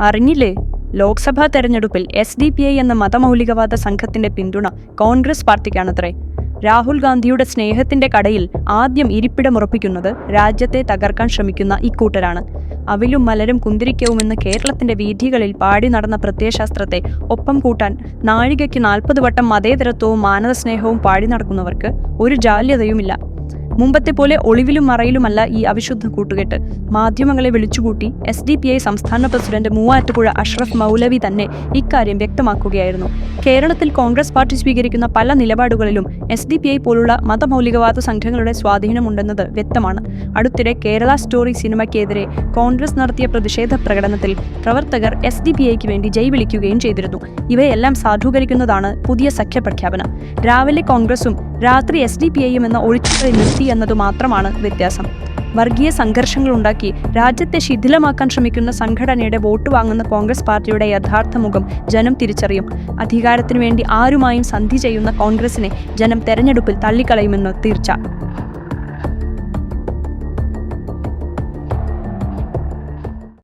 അറിഞ്ഞില്ലേ? ലോക്സഭാ തെരഞ്ഞെടുപ്പിൽ S D P I എന്ന മതമൗലികവാദ സംഘത്തിന്റെ പിന്തുണ കോൺഗ്രസ് പാർട്ടിക്കാണത്രേ. രാഹുൽ ഗാന്ധിയുടെ സ്നേഹത്തിന്റെ കടയിൽ ആദ്യം ഇരിപ്പിടമുറപ്പിക്കുന്നത് രാജ്യത്തെ തകർക്കാൻ ശ്രമിക്കുന്ന ഇക്കൂട്ടരാണ് അവിലും മലരും കുന്തിരിക്കവുമെന്ന് കേരളത്തിന്റെ വീഥികളിൽ പാടി നടന്ന പ്രത്യയശാസ്ത്രത്തെ ഒപ്പം കൂട്ടാൻ നാഴികയ്ക്ക് നാൽപ്പത് വട്ടം മതേതരത്വവും മാനവസ്നേഹവും പാടി നടക്കുന്നവർക്ക് ഒരു ജാല്യതയുമില്ല. മുമ്പത്തെ പോലെ ഒളിവിലും മറയിലുമല്ല ഈ അവിശുദ്ധ കൂട്ടുകെട്ട്. മാധ്യമങ്ങളെ വിളിച്ചുകൂട്ടി എസ് ഡി പി ഐ സംസ്ഥാന പ്രസിഡന്റ് മൂവാറ്റുപുഴ അഷ്റഫ് മൗലവി തന്നെ ഇക്കാര്യം വ്യക്തമാക്കുകയായിരുന്നു. കേരളത്തിൽ കോൺഗ്രസ് പാർട്ടി സ്വീകരിക്കുന്ന പല നിലപാടുകളിലും എസ് ഡി പി ഐ പോലുള്ള മതമൗലികവാദ സംഘങ്ങളുടെ സ്വാധീനമുണ്ടെന്നത് വ്യക്തമാണ്. അടുത്തിടെ കേരള സ്റ്റോറി സിനിമയ്ക്കെതിരെ കോൺഗ്രസ് നടത്തിയ പ്രതിഷേധ പ്രകടനത്തിൽ പ്രവർത്തകർ എസ് ഡി പി ഐക്ക് വേണ്ടി ജയ് വിളിക്കുകയും ചെയ്തിരുന്നു. ഇവയെല്ലാം സാധൂകരിക്കുന്നതാണ് പുതിയ സഖ്യ പ്രഖ്യാപനം രാവിലെ കോൺഗ്രസും രാത്രി എസ് ഡി പി ഐയും എന്ന ഒഴിച്ചുകളി നിർത്തി എന്നതു മാത്രമാണ് വ്യത്യാസം. വർഗീയ സംഘർഷങ്ങൾ ഉണ്ടാക്കി രാജ്യത്തെ ശിഥിലമാക്കാൻ ശ്രമിക്കുന്ന സംഘടനയുടെ വോട്ട് വാങ്ങുന്ന കോൺഗ്രസ് പാർട്ടിയുടെ യഥാർത്ഥ മുഖം ജനം തിരിച്ചറിയും. അധികാരത്തിനു വേണ്ടി ആരുമായും സന്ധി ചെയ്യുന്ന കോൺഗ്രസിനെ ജനം തെരഞ്ഞെടുപ്പിൽ തള്ളിക്കളയുമെന്ന് തീർച്ച.